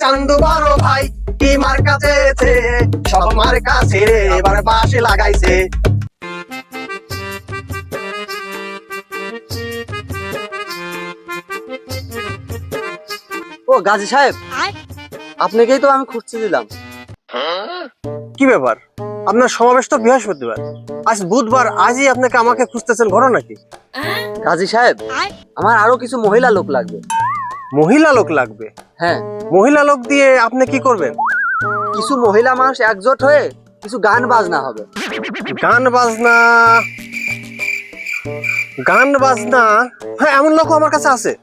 চান্দু বড় ভাই কি মার কাছে সব মার কাছে এবার বাসে লাগাইছে। ও গাজী সাহেব আপনাকেই তো আমি খুঁজতে দিলাম। কি ব্যাপার? আপনার সমাবেশ তো বৃহস্পতিবার। আজ বুধবার আজই আপনাকে আমাকে খুঁজতেছেন ঘটনা নাকি? গাজী সাহেব আমার আরও কিছু মহিলা লোক লাগবে। মহিলা লোক লাগবে। হ্যাঁ। মহিলা লোক দিয়ে আপনি কি করবেন? কিছু মহিলা মানুষ একজোট হয়ে কিছু গান বাজনা হবে। গান বাজনা? গান বাজনা? হ্যাঁ এমন লোক আমার কাছে আছে।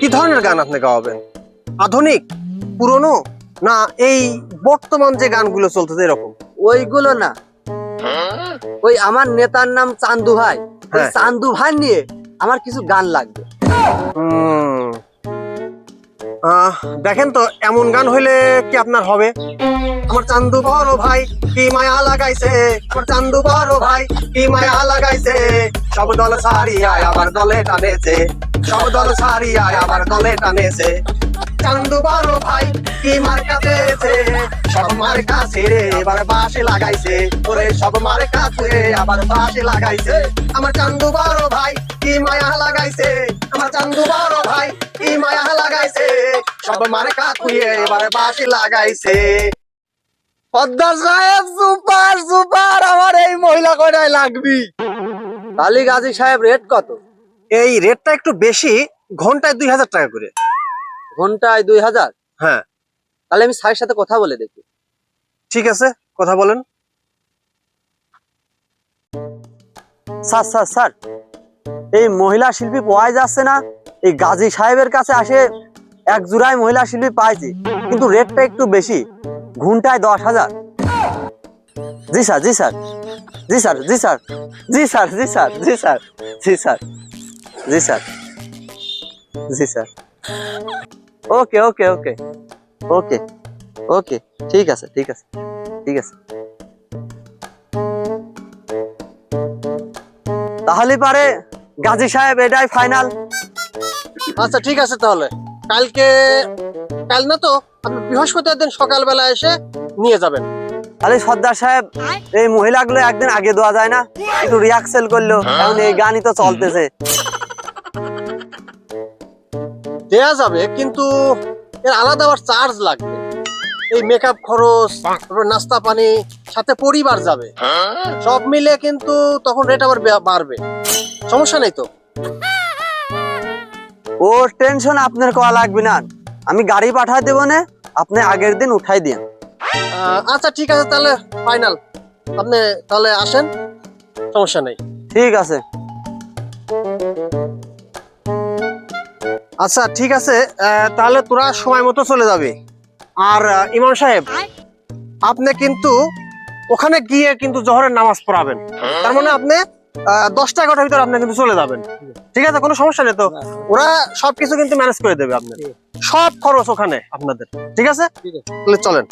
কি ধরনের গান আপনি গাওয়াবেন? আধুনিক? পুরনো? না এই বর্তমান যে গানগুলো চলতেছে এরকম? ওইগুলো না। ওই আমার নেতার নাম চান্দু ভাই। হ্যাঁ। চান্দু ভাই নিয়ে আমার কিছু গান লাগবে। দেখেন তো, এমন গান হইলে কি আপনার হবে? আমার চান্দু বড় ভাই, কি মায়া লাগাইছে? আমার চান্দু বড় ভাই, কি মায়া লাগাইছে? সব দল সারিয়ায় আবার দলে টানেছে। সব দল সারিয়ায় আবার দলে টানেছে। চান্দু বড় ভাই, কি মার কাছে সব মার কাছে রে এবার বাসে লাগাইছে। ওরে, সব মার কাছে আবার বাসে লাগাইছে। আমার চান্দু বড় ভাই কি মায়া লাগাইছে? আমার চান্দু বড় ভাই কি মায়া লাগাইছে? সব মার কাকুয়ে এবার বাসে লাগাইছে। পদ্মা সাহেব সুপার সুপার আমার এই মহিলা কয়টাই লাগবি? তাহলে গাজী সাহেব রেট কত? এই রেটটা একটু বেশি ঘন্টায় দুই হাজার টাকা করে। ঘন্টায় দুই হাজার? হ্যাঁ। তাহলে আমি স্যারের সাথে কথা বলে দেখি। ঠিক আছে কথা বলেন। স্যার স্যার স্যার এই মহিলা শিল্পী পাওয়া যাচ্ছে না। এই গাজী সাহেবের কাছে আসে এক জোড়ায় মহিলা শিল্পী পাইছি, কিন্তু রেটটা একটু বেশি, ঘুমটায় দশ হাজার। জি স্যার জি স্যার জি স্যার জি স্যার জি স্যার জি স্যার জি স্যার জি স্যার জি স্যার জি sir. Okay okay okay okay okay, ঠিক আছে ঠিক আছে ঠিক আছে। তাহলে পারে গাজী সাহেব এটাই ফাইনাল আচ্ছা ঠিক আছে তাহলে। কালকে কাল না তো আপনি বৃহস্পতিবার দিন সকালবেলা এসে নিয়ে যাবেন। তাহলে সর্দার সাহেব এই মহিলাগুলো একদিন আগে দেওয়া যায় না? একটু রিয়াক্সেল করল এখন এই গানই তো চলতেছে। দেয়া যাবে কিন্তু এর আলাদা আবার চার্জ লাগবে। এই মেকআপ খরচ তারপর নাস্তা পানি সাথে পরিবার যাবে। সব মিলে কিন্তু তখন রেট আবার বাড়বে। সমস্যা নেই তো? ও টেনশন আপনার করা লাগবে না। আমি গাড়ি পাঠাই দেবো না আপনি আগের দিন উঠাই দিন আচ্ছা ঠিক আছে তাহলে ফাইনাল আপনি তাহলে আসেন সমস্যা নেই। ঠিক আছে। আচ্ছা ঠিক আছে তাহলে তোরা সময় মতো চলে যাবে। আর ইমাম সাহেব আপনি কিন্তু ওখানে গিয়ে কিন্তু জহরের নামাজ পড়াবেন। তার মানে আপনি দশটা এগারোটার ভিতরে আপনি কিন্তু চলে যাবেন। ঠিক আছে? কোনো সমস্যা নেই তো? ওরা সবকিছু কিন্তু ম্যানেজ করে দেবে আপনার সব খরচ ওখানে আপনাদের। ঠিক আছে। তাহলে চলেন।